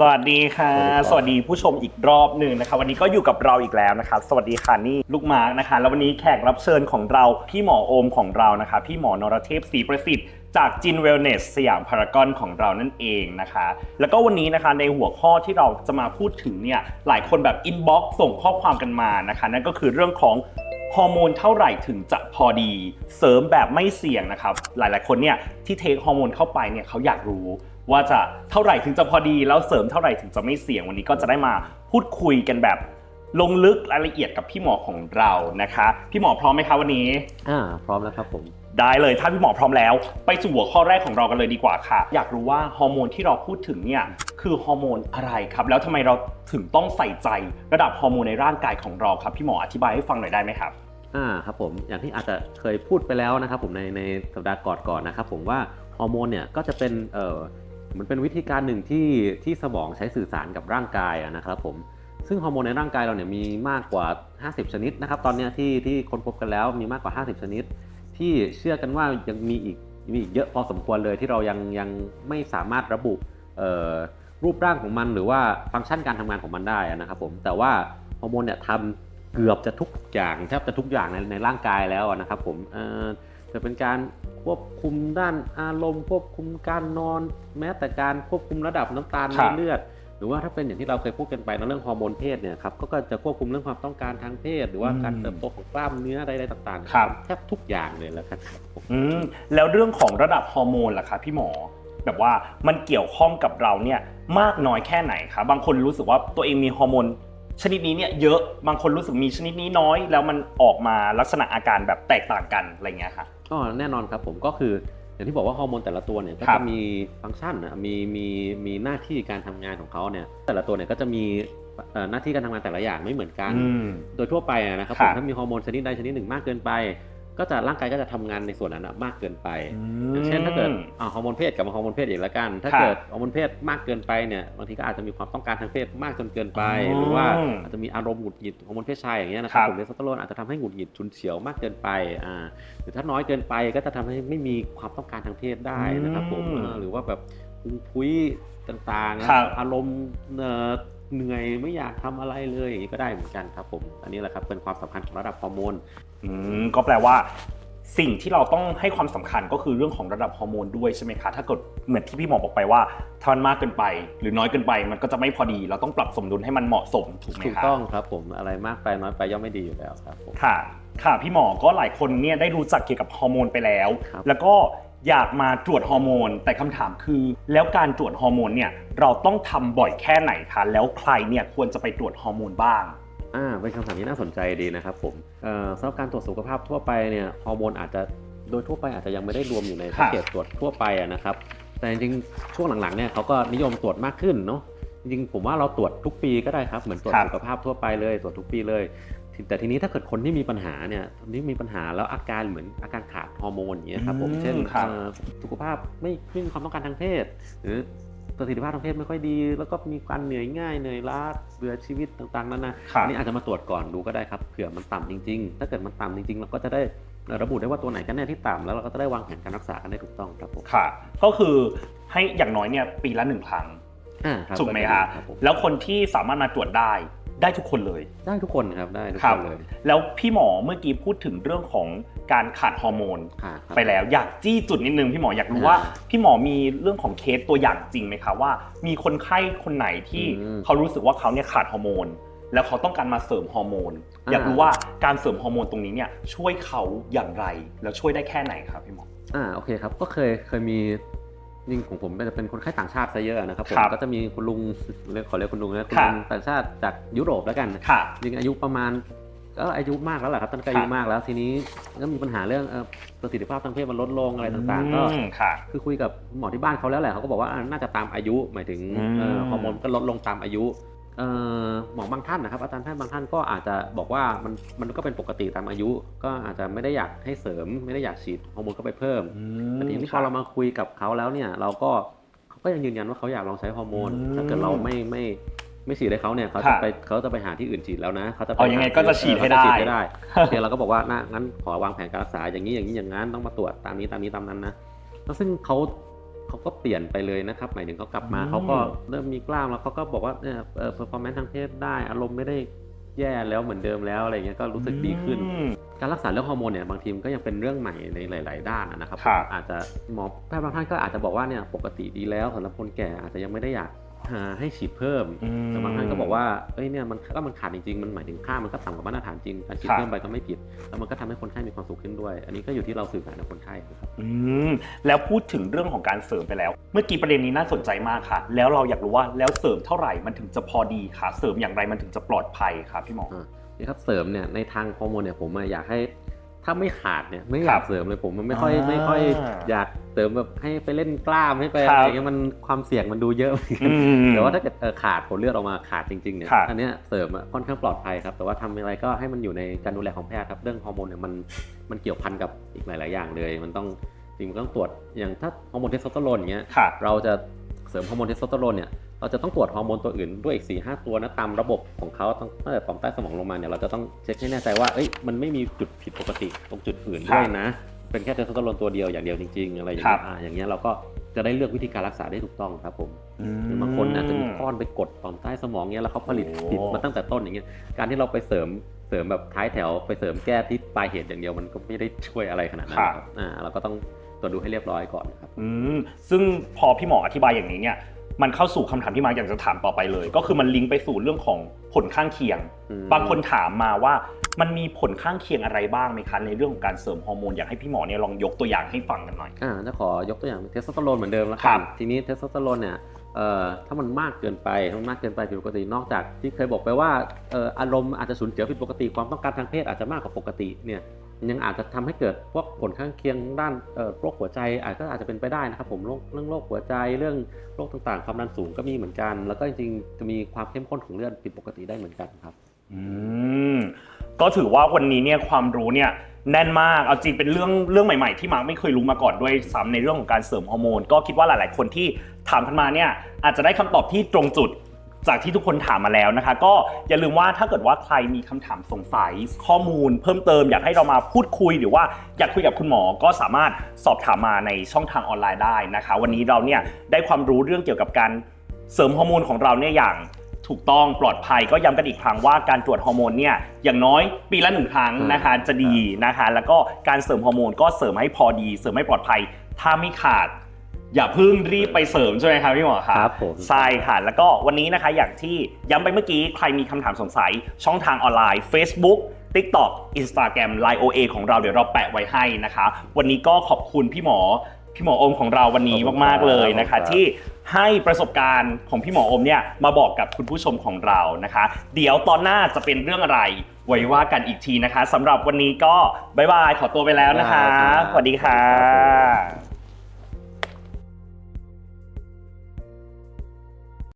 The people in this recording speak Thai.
สวัสดีค่ะ สวัสดีผู้ชมอีกรอบหนึ่งนะคะ วันนี้ก็อยู่กับเราอีกแล้วนะคะสวัสดีค่ะนี่ลูกมาร์กนะคะ แล้ววันนี้แขกรับเชิญของเราพี่หมอโอมของเรานะคะ พี่หมอนรเทพศรีประสิทธิ์จากจินเวลเนสสยามพารากอนของเรานั่นเองนะคะ แล้วก็วันนี้นะคะในหัวข้อที่เราจะมาพูดถึงเนี่ยหลายคนแบบอินบ็อกซ์ส่งข้อความกันมานะคะ นั่นก็คือเรื่องของฮอร์โมนเท่าไหร่ถึงจะพอดีเสริมแบบไม่เสี่ยงนะครับ หลายๆ คนเนี่ยที่เทคฮอร์โมนเข้าไปเนี่ยเขาอยากรู้ ว่าจะเท่าไหร่ถึงจะพอดีแล้วเสริมเท่าไหร่ถึงจะไม่เสี่ยงวันนี้ก็จะได้มาพูดคุยกันแบบลงลึกรายละเอียดกับพี่หมอของเรานะคะ พี่หมอพร้อมไหมคะวันนี้ อ่า พร้อมแล้วครับผม ได้เลยถ้าพี่หมอพร้อมแล้ว ไปสู่หัวข้อแรกของเรากันเลยดีกว่าค่ะ อยากรู้ว่าฮอร์โมนที่เราพูดถึงเนี่ยคือฮอร์โมนอะไรครับ แล้วทำไมเราถึงต้องใส่ใจระดับฮอร์โมนในร่างกายของเราครับ พี่หมออธิบายให้ฟังหน่อยได้ไหมครับอ่าครับผมอย่างที่อาจจะเคยพูดไปแล้วนะครับผมในในสัปดาห์ก่อนก่อนๆนะครับผมว่าฮอร์โมนเนี่ยก็จะเป็นเอ่อเห มันเป็นวิธีการหนึ่งที่ที่สมองใช้สื่อสารกับร่างกายนะครับผมซึ่งฮอร์โมนในร่างกายเราเนี่ยมีมากกว่า 50 ชนิดนะครับตอนนี้ที่ที่ค้นพบกันแล้วมีมากกว่า 50 ชนิด ที่เชื่อกันว่ายังมีอีกมีอีกเยอะพอสมควรเลยที่เรายังยังไม่สามารถระบุรูปร่างของมันหรือว่าฟังก์ชันการทำงานของมันได้นะครับผมแต่ว่าฮอร์โมนเนี่ยทำเกือบจะทุกอย่างแทบจะทุกอย่างในในร่างกายแล้วนะครับผมจะเป็นการ ควบคุมด้านอารมณ์ ควบคุมการนอน แม้แต่การควบคุมระดับน้ำตาลครัในบเลือด หรือว่าถ้าเป็นอย่างที่เราเคยพูดกันไปในเรื่องฮอร์โมนเพศเนี่ยครับก็ก็จะควบคุมเรื่องความต้องการทางเพศ หรือว่าการเติบโตของกล้ามเนื้ออะไรๆต่างๆครับแทบทุกอย่างเลยแล้วครับผมอืมแล้วเรื่องของระดับฮอร์โมนล่ะครับพี่หมอแบบว่ามันเกี่ยวข้องกับเราเนี่ยมากน้อยแค่ไหนครับบางคนรู้สึกว่าตัวเองมีฮอร์โมนชนิดนี้เนี่ยเยอะบางคนรู้สึกมีชนิดนี้น้อย แล้วมันออกมาลักษณะอาการแบบแตกต่างกันอะไรเงี้ยค่ะ ก็แน่นอนครับผมก็คืออย่างที่บอกว่าฮอร์โมนแต่ละตัวเนี่ยก็ครัจะบมีฟังก์ชันนะมีมีมีหน้าที่การทำงานของเขาเนี่ยแต่ละตัวเนี่ยก็จะมีเอ่อหน้าที่การทำงานแต่ละอย่างไม่เหมือนกันอืมโดยทั่วไปอะนะครับครัผบมถ้ามีฮอร์โมนชนิดใดชนิดหนึ่งมากเกินไป ก็จะร่างกายก็จะทำงานในส่วนนั้นอะมากเกินไปอย่างเช่นถ้าเกิดอ่าฮอร์โมนเพศกับฮอร์โมนเพศอีกแล้วกัน ถ้าครับเกิดฮอร์โมนเพศมากเกินไปเนี่ยบางทีก็อาจจะมีความต้องการทางเพศมากจนเกินไปอ๋อหรือว่าอาจจะมีอารมณ์หงุดหงิดฮอร์โมนเพศชายอย่างเงี้ยนะครัครับบผมเทสโทสเตอโรนอาจจะทำให้หงุดหงิดฉุนเฉียวมากเกินไปอ่าหรือถ้าน้อยเกินไปก็จะทำให้ไม่มีความต้องการทางเพศได้นะครับผมอืมอ่าหรือว่าแบบพุงพุ้ยต่างๆนะครับอารมณ์ เอ่อเหนื่อยไม่อยากทำอะไรเลยอย่างนี้ก็ได้เหมือนกันครับผมอันนี้แหละครับเป็นความสำคัญของระดับฮอร์โมนอืมก็แปลว่า สิ่งที่เราต้องให้ความสำคัญก็คือเรื่องของระดับฮอร์โมนด้วยใช่ไหมคะถ้าเกิดเหมือนที่พี่หมอบอกไปว่าถ้ามันมากเกินไป หรือน้อยเกินไป มันก็จะไม่พอดี เราต้องปรับสมดุลให้มันเหมาะสมถูกไหมถูกคะต้องครับผมอะไรมากไปน้อยไปย่อมไม่ดีอยู่แล้วครับผมค่ะค่ะพี่หมอก็หลายคนเนี่ยได้รู้จักเกี่ยวกับฮอร์โมนไปแล้วครับแล้วก็ อยากมาตรวจฮอร์โมน แต่คำถามคือ แล้วการตรวจฮอร์โมนเนี่ยเราต้องทำบ่อยแค่ไหนคะแล้วใครเนี่ยควรจะไปตรวจฮอร์โมนบ้างอ่าเป็นคำถามที่น่าสนใจดีนะครับผมเอ่อสำหรับการตรวจสุขภาพทั่วไปเนี่ยฮอร์โมนอาจจะโดยทั่วไปอาจจะยังไม่ได้รวมอยู่ในครัแพ็บกเกจตรวจทั่วไปอะนะครับแต่จริงๆช่วงหลังๆเนี่ยเขาก็นิยมตรวจมากขึ้นเนาะจริงๆผมว่าเราตรวจทุกปีก็ได้ครับเหมือนตรวจครับสุขภาพทั่วไปเลยตรวจทุกปีเลยที แต่ทีนี้ถ้าเกิดคนที่มีปัญหาเนี่ยคนที่มีปัญหาแล้วอาการเหมือนอาการขาดฮอร์โมนอย่างเงี้ยครับผมอืมเช่นครับเอ่อสุขภาพไม่ไม่มีความต้องการทางเพศ หรือประสิทธิภาพทางเพศไม่ค่อยดี แล้วก็มีการเหนื่อยง่ายเหนื่อยล้าเบื่อชีวิตต่างๆนั่นนะค่ะอันนี้อาจจะมาตรวจก่อนดูก็ได้ครับเผื่อมันต่ำจริง ๆ ถ้าเกิดมันต่ำจริงๆเราก็จะได้ระบุได้ว่าตัวไหนกันแน่ที่ต่ำแล้วเราก็จะได้วางแผนการรักษากันได้ถูกต้องครับผมค่ะ ก็คือให้อย่างน้อยเนี่ยปีละหนึ่งครั้งอ่าครับถูกไหมคะรับผมแล้วคนที่สามารถมาตรวจได้ ได้ทุกคนเลยได้ทุกคนครับได้ทุกครัคบนเลยแล้วพี่หมอเมื่อกี้พูดถึงเรื่องของการขาดฮอร์โมนค่ะครับไปแล้วอยากจี้จุดนิดนึงพี่หมออยากรู้ว่า พี่หมอมีเรื่องของเคสตัวอย่างจริงไหมคะว่า มีคนไข้คนไหนที่อืมเขารู้สึกว่าเขาเนี่ยขาดฮอร์โมนแล้วเขาต้องการมาเสริมฮอร์โมนอ่าอยากรู้ว่าการเสริมฮอร์โมนตรงนี้เนี่ยช่วยเขาอย่างไรแล้วช่วยได้แค่ไหนครับพี่หมออ่าโอเคครับก็เคยเคยมี จริงของผมจะเป็นคนไข้ต่างชาติซะเยอะนะครับผมครับก็จะมีคุณลุงเรียกขอเรียกคุณลุงนะคุณครัลุบงต่างชาติจากยุโรปแล้วกันค่ะจริงอายุประมาณก็อายุมากแล้วแหละครับท่านก็อายุมากแล้วทีนี้ก็มีปัญหาเรื่องเอ่อประสิทธิภาพทางเพศมันลดลงอะไรต่างๆก็อืมค่ะคือคุยกับหมอที่บ้านเขาแล้วแหละเขาก็บอกว่าอ่าน่าจะตามอายุหมายถึงอืมเอ่อฮอร์โมนก็ลดลงตามอายุเอ่อ หมอบางท่านนะครับ อาจารย์แพทย์บางท่านก็อาจจะบอกว่ามันมันก็เป็นปกติตามอายุ ก็อาจจะไม่ได้อยากให้เสริม ไม่ได้อยากฉีดฮอร์โมนเข้าไปเพิ่มแต่ทีนี้พอเรามาคุยกับเขาแล้วเนี่ยเราก็เขาก็ยังยืนยันว่าเขาอยากลองใช้ฮอร์โมนอืมถ้าเกิดเราไม่ไม่ไม่ฉีดให้เขาเนี่ยเขาครัจะบไปเขาจะไปหาที่อื่นฉีดแล้วนะเขาจะไปเอายังไงก็จะฉีดให้เออเขาจะได้ฉีให้ได้เดี๋ยวเราก็บอกว่านะงั้นขอวางแผนการรักษาอย่างนี้อย่างนี้อย่างนั้นต้องมาตรวจตามนี้ตามนี้ตามนั้นนะแล้วซึ่งเขา เขาก็เปลี่ยนไปเลยนะครับ หมายถึงเขากลับมาอืมเขาก็เริ่มมีกล้ามแล้วเขาก็บอกว่าเนี่ยเออ performance ทางเพศได้อารมณ์ไม่ได้แย่แล้วเหมือนเดิมแล้วอะไรเงี้ยก็รู้สึกดีขึ้นอืมการรักษาเรื่องฮอร์โมนเนี่ยบางทีมันก็ยังเป็นเรื่องใหม่ในหลาย ๆ ด้านนะครับครับ อาจจะหมอแพทย์บางท่านก็อาจจะบอกว่าเนี่ยปกติดีแล้วสำหรับคนแก่อาจจะยังไม่ได้อยาก หาให้ฉีดเพิ่มอืมแต่บางท่านก็บอกว่าเอ้ยเนี่ยมันก็มันขาดจริงๆมันหมายถึงค่ามันก็ต่ำกว่ามาตรฐานจริงการฉีดครับเพิ่มไปก็ไม่ผิดแล้วมันก็ทำให้คนไข้มีความสุขขึ้นด้วย อันนี้ก็อยู่ที่เราสื่อสารกับคนไข้นะครับอืมแล้วพูดถึงเรื่องของการเสริมไปแล้ว เมื่อกี้ประเด็นนี้น่าสนใจมากค่ะ แล้วเราอยากรู้ว่าแล้วเสริมเท่าไหร่มันถึงจะพอดีค่ะ เสริมอย่างไรมันถึงจะปลอดภัยครับพี่หมออ่านี่ครับเสริมเนี่ยในทางฮอร์โมนเนี่ยผมอะอยากให้ ถ้าไม่ขาดเนี่ยไม่อครัยากบเสริมเลยผมมันไม่ค่อยอ่าไม่ค่อยอยากเสริมแบบให้ไปเล่นกล้ามให้ไปครัอะบไรเงี้ยมันความเสี่ยงมันดูเยอะเหมือนกันอืมแต่ว่าถ้าเกิดเอ่อขาดผลเลือดออกมาขาดจริงๆเนี่ยครับอันเนี้ยเสริมอะค่อนข้างปลอดภัยครับแต่ว่าทำอะไรก็ให้มันอยู่ในการดูแลของแพทย์ครับเรื่องฮอร์โมนเนี่ยมันมันเกี่ยวพันกับอีกหลาย ๆ อย่างเลย มันต้องจริงมันต้องตรวจอย่างถ้าฮอร์โมนเทสโทสเตอโรนอย่างเงี้ยค่ะเราจะเสริมฮอร์โมนเทสโทสเตอโรนเนี่ย เราจะต้องตรวจฮอร์โมนตัวอื่นด้วยอีก4ีหตัวนะตามระบบของเขาตั้งตั้งแต่ต่อมใต้สมองลงมาเนี่ยเราจะต้องเช็คให้แน่ใจว่าเอ้ยมันไม่มีจุดผิดปกติตรงจุดอื่นด้วยนะ เป็นแค่เทสโทสเตอโรนตัวเดียวอย่างเดียวจริง ๆ อะไรอย่างเงี้ครัยบอ่าอย่างเงี้ยเราก็จะได้เลือกวิธีการรักษาได้ถูกต้องครับผมอืหรือบางคนอาจจะมีก้อนไปกดต่อมใต้สมองเงี้ยแล้วเขาผลิตโอ้ผิดมาตั้งแต่ต้นอย่างเงี้ยการที่เราไปเสริมเสริมแบบท้ายแถวไปเสริมแก้ที่ปลายเหตุอย่างเดียวมันก็ไม่ได้ช่วยอะไรขนาดนั้นนะครับอ่าเราก็ต้องตรวจดูให้เรียบร้อยก่อนนะครับอืมซึ่งพอพี่หมออธิบายอย่างนี้เนี่ย มันเข้าสู่คำถามที่มาร์คอยากจะถามต่อไปเลย ก็คือมันลิงก์ไปสู่เรื่องของผลข้างเคียงอืมบางคนถามมาว่ามันมีผลข้างเคียงอะไรบ้างไหมคะในเรื่องของการเสริมฮอร์โมนอยากให้พี่หมอเนี่ยลองยกตัวอย่างให้ฟังกันหน่อยอ่าจะขอยกตัวอย่างเทสโทสเตอโรนเหมือนเดิมแล้วครักับนทีนี้เทสโทสเตอโรนเนี่ยเอ่อถ้ามันมากเกินไปถ้ามันมากเกินไปผิดปกตินอกจากที่เคยบอกไปว่าเอ่ออารมณ์อาจจะสูญเสียผิดปกติความต้องการทางเพศอาจจะมากกว่าปกติเนี่ย ยังอาจจะทำให้เกิดพวกผลข้างเคียงด้านโรคหัวใจอาจก็อาจจะเป็นไปได้นะครับผมเรื่องโรคหัวใจเรื่องโรคต่างๆ ความดันสูงก็มีเหมือนกัน แล้วก็จริงๆจะมีความเข้มข้นของเลือดผิดปกติได้เหมือนกันครับอืมก็ถือว่าวันนี้เนี่ยความรู้เนี่ยแน่นมากเอาจริงเป็นเรื่องเรื่องใหม่ๆ ที่มาร์คไม่เคยรู้มาก่อนด้วยซ้ำในเรื่องของการเสริมฮอร์โมนก็คิดว่าหลาย ๆ คนที่ถามกันมาเนี่ยอาจจะได้คำตอบที่ตรงจุด จากที่ทุกคนถามมาแล้วนะคะ ก็อย่าลืมว่าถ้าเกิดว่าใครมีคำถามสงสัยข้อมูล เพิ่มเติมอยากให้เรามาพูดคุยหรือว่าอยากคุยกับคุณหมอก็สามารถสอบถามมาในช่องทางออนไลน์ได้นะคะ วันนี้เราเนี่ยได้ความรู้เรื่องเกี่ยวกับการเสริมฮอร์โมนของเราเนี่ยอย่างถูกต้องปลอดภัยก็ย้ำกันอีกครั้งว่าการตรวจฮอร์โมนเนี่ยอย่างน้อยปีละหนึ่งครั้งนะคะจะดีนะคะ แล้วก็การเสริมฮอร์โมนก็เสริมให้พอดี เสริมให้ปลอดภัย ถ้าไม่ขาด อย่าเพิ่งรีบไปเสริมใช่ไหมครับพี่หมอครับครับผมใช่ค่ะแล้วก็วันนี้นะคะอย่างที่ย้ำไปเมื่อกี้ใครมีคำถามสงสัยช่องทางออนไลน์ Facebook TikTok Instagram Line OA ของเราเดี๋ยวเราแปะไว้ให้นะคะ วันนี้ก็ขอบคุณพี่หมอพี่หมอโอมของเราวันนี้ขอบคุณมากๆเลยนะครัคะ บ ที่ให้ประสบการณ์ของพี่หมอโอมเนี่ยมาบอกกับคุณผู้ชมของเรานะคะ เดี๋ยวตอนหน้าจะเป็นเรื่องอะไร ไว้ว่ากันอีกทีนะคะสำหรับวันนี้ก็บ๊ายบายขอตัวไปแล้วนะคะสวัสดีค่ะ